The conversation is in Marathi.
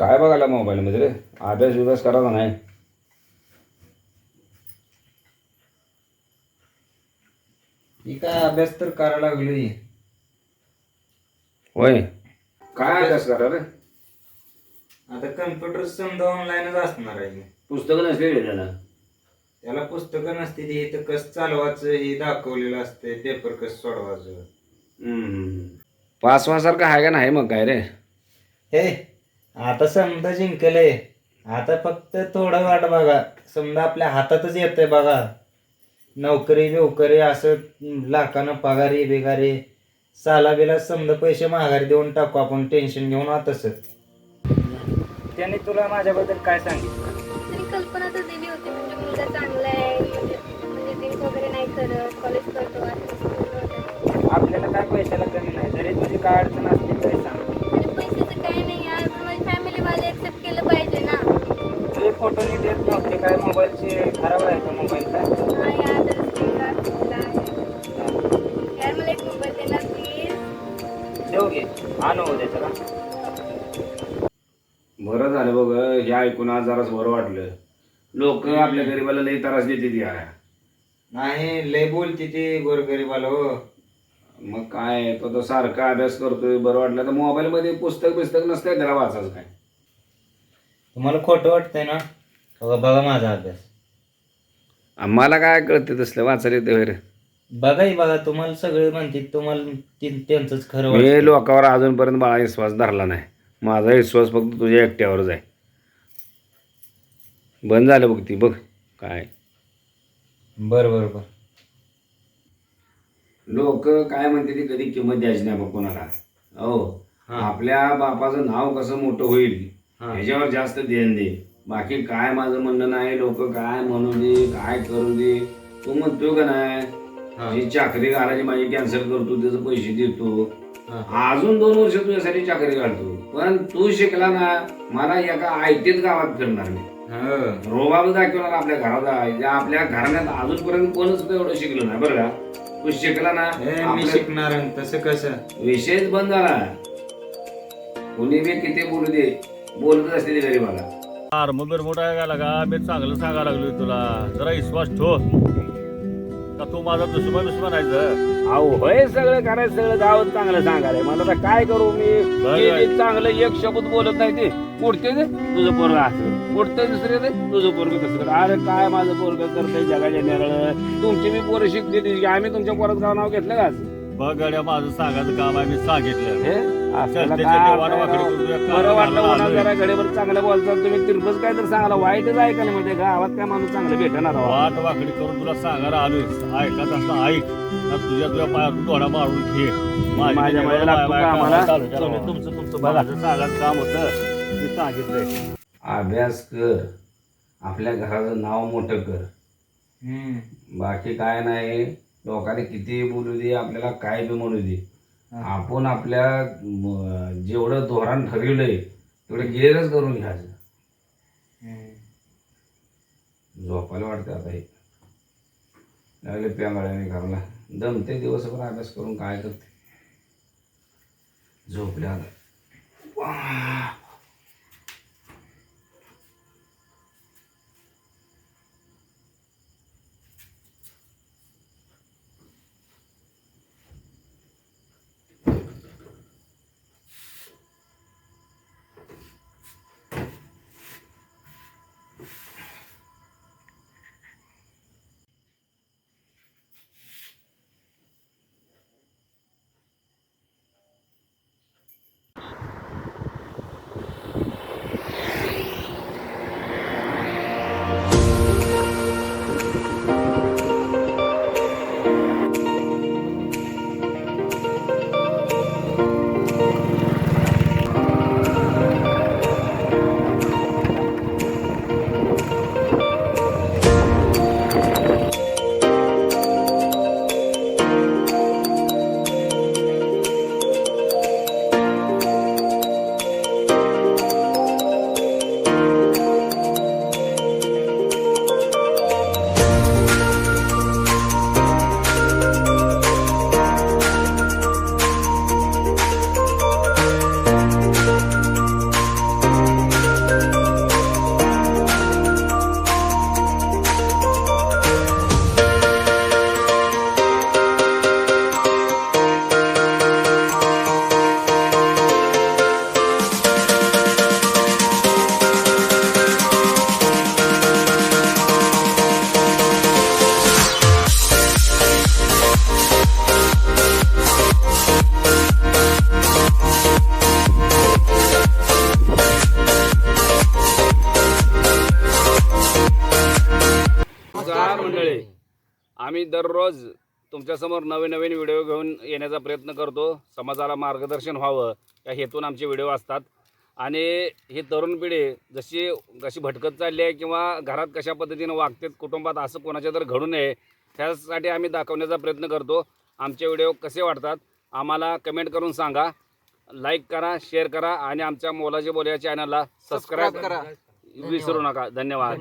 काय बघायला मोबाईलमध्ये रे? अभ्यास बिभ्यास करायचा नाही. काय अभ्यास तर करायला लागलोय. होय. काय अभ्यास करा रे? आता कम्प्युटर समजा ऑनलाईनच असणार आहे. पुस्तकं नसले त्याला. त्याला पुस्तकं नसते ती इथं कसं चालवायचं हे दाखवलेलं असते पेपर कसं सोडवायचं. पाचवासारखं आहे का नाही मग काय रे? हे आता समजा जिंकलंय. आता फक्त थोडं वाट बघा. समजा आपल्या हातातच येतंय बघा. नोकरी बिवकरी असं लाखानं पगारी बिगारी साला बिला समजा पैसे माघारी देऊन टाकू आपण टेन्शन घेऊन तसं. त्याने तुला माझ्याबद्दल काय सांगितलं? तरी कल्पना तर दिली होती म्हणजे मुलगा चांगला आहे म्हणजे म्हणजे वगैरे नाही करत कॉलेज करतो. आपल्याला काय पैशाला कमी नाही. जरी तुझी काय अडचण आणू उद्या त्याला बरं झालं बघ हे ऐकून आज जरास बरं वाटलं. लोक आपल्या गरीबाला लई त्रास देते ती आहे नाही लय बोलती ती गोरगरीबाला हो. मग काय तो तो सारखा अभ्यास करतोय बरं वाटलं तर मोबाईलमध्ये पुस्तक बिस्तक नसतंय त्याला वाचायचं काय? तुम्हाला खोटं वाटतंय ना? बघा बघा माझा अभ्यास. आम्हाला काय कळते तसलं वाचायला येते बघाही बघा तुम्हाला सगळे म्हणते तुम्हाला ते- त्यांचंच खरं मी. लोकांवर अजूनपर्यंत बाळा विश्वास धरला नाही. माझा विश्वास फक्त तुझ्या एकट्यावरच आहे. बंद झालं बघ ती बघ काय. बरं बरं बरं लोक काय म्हणते ती कधी किंमत द्यायची नाही बघ कोणाला. हो. आपल्या बापाचं नाव कसं मोठं होईल हा. ह्याच्यावर जास्त ध्यान दे. बाकी काय माझं म्हणणं नाही लोक काय म्हणू दे काय करू दे. तू म्हणतो का नाही? हा. चाकरी घालायची माझी कॅन्सल करतो त्याचे पैसे देतो. अजून दोन वर्ष तुझ्यासाठी चाकरी घालतो. पण तू शिकला ना मला एका आयटीत गावात फिरणार मी. हं. रोबाब दाखवणार आपल्या घरात ज्या आपल्या घराण्यात अजूनपर्यंत कोणच एवढं शिकलो नाही बरं का? तू शिकला ना मी शिकणार. तसं कसं? विषयच बंद झाला. कोणी बी किती बोलू दे बोलतच असते ते गरीबाला. बिरमोट आहे का मी चांगलं सांगायला लागलोय तुला. जरा विश्वास ठेव. का तू माझा दुश्मन दुश्मन आहे अहो होय सगळं करायचं सगळं गाव चांगलं सांगायला मला तर काय करू मी? बरं. जे जे चांगलं एक शब्द बोलत नाही ते. उडते ते तुझं पोरग असं. उडते दुसरे ते तुझं पोरग तसं अरे काय माझं पोरग करतंय जगाच्या नेरळ? तुमची मी पोरं शिकली आम्ही तुमच्या पोरात गाव नाव घेतलं का आज? बघ गड्या माझं सांगायचं काम आहे मी सांगितलं. हे? आपल्याला काय बरं वाटलं कानाला म्हणा आलोय. जरा गडीवर चांगलं बोलतात तुम्ही तिरपच काय तर सांगाला वाईटच ऐका ना म्हणजे गावात काय माणूस चांगलं भेटणार. वाट वाकडी करून तुला सांगायला आलोय ऐकत असं ऐक तुझ्या तुझ्या पायातून डोळा मारून घे माझ्या माझ्या लागतो का आम्हाला? तुमचं तुमचं बघा. सांगायचं काम होतं मी सांगितलंय अभ्यास कर आपल्या घराचं नाव मोठं कर. बाकी काय नाही लोकांनी किती बोलू दे आपल्याला काय बी म्हणू दे. आपण आपल्या जेवढं धोरण ठरवलंय तेवढं क्लिअरच करून घ्यायचं. झोपायला वाटतं आता हे. लागले प्यागाळ्याने घरला. दमते दिवसभर अभ्यास करून काय करते. झोपले आम्ही दररोज तुमच्यासमोर नवीन नवीन व्हिडिओ घेऊन येण्याचा प्रयत्न करतो. समाजाला मार्गदर्शन व्हावं या हेतून आमचे व्हिडिओ असतात. आणि ही तरुण पिढी जशी कशी भटकत चालली आहे किंवा घरात कशा पद्धतीनं वागतात कुटुंबात असं कोणाच्या तर घडू नये त्यासाठी आम्ही दाखवण्याचा प्रयत्न करतो. आमचे व्हिडिओ कसे वाटतात आम्हाला कमेंट करून सांगा. लाईक करा शेअर करा आणि आमच्या मोलाचे बोल या चॅनलला सबस्क्राईब करा. विसरू नका. धन्यवाद.